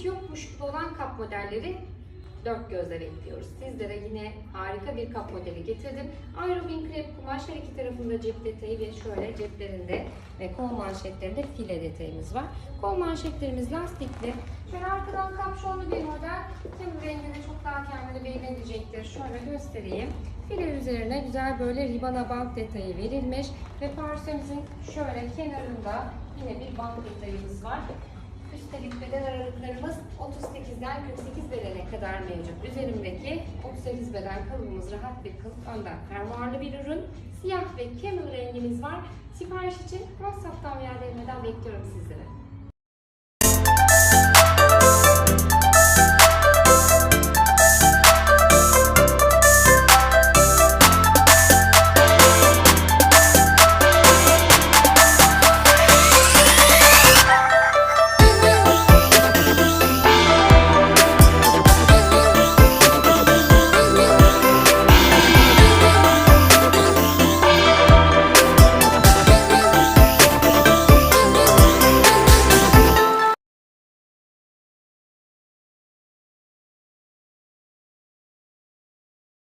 hiç yokmuş gibi olan kap modelleri dört gözle bekliyoruz. Sizlere yine harika bir kap modeli getirdim. Aerobin krep kumaş her iki tarafında cep detayı ve şöyle ceplerinde ve kol manşetlerinde file detayımız var. Kol manşetlerimiz lastikli. Şöyle arkadan kapşonlu bir model. Hem renginde çok daha kendini belli edecektir. Şöyle göstereyim. File üzerine güzel böyle ribana bant detayı verilmiş ve parçamızın şöyle kenarında yine bir bant detayımız var. Üstelik beden aralıklarımız 38'den 48 bedene kadar mevcut. Üzerimdeki 38 beden kalıbımız rahat bir kılıf önden fermuarlı bir ürün. Siyah ve camel rengimiz var. Sipariş için WhatsApp'tan veya DM'den bekliyorum sizleri.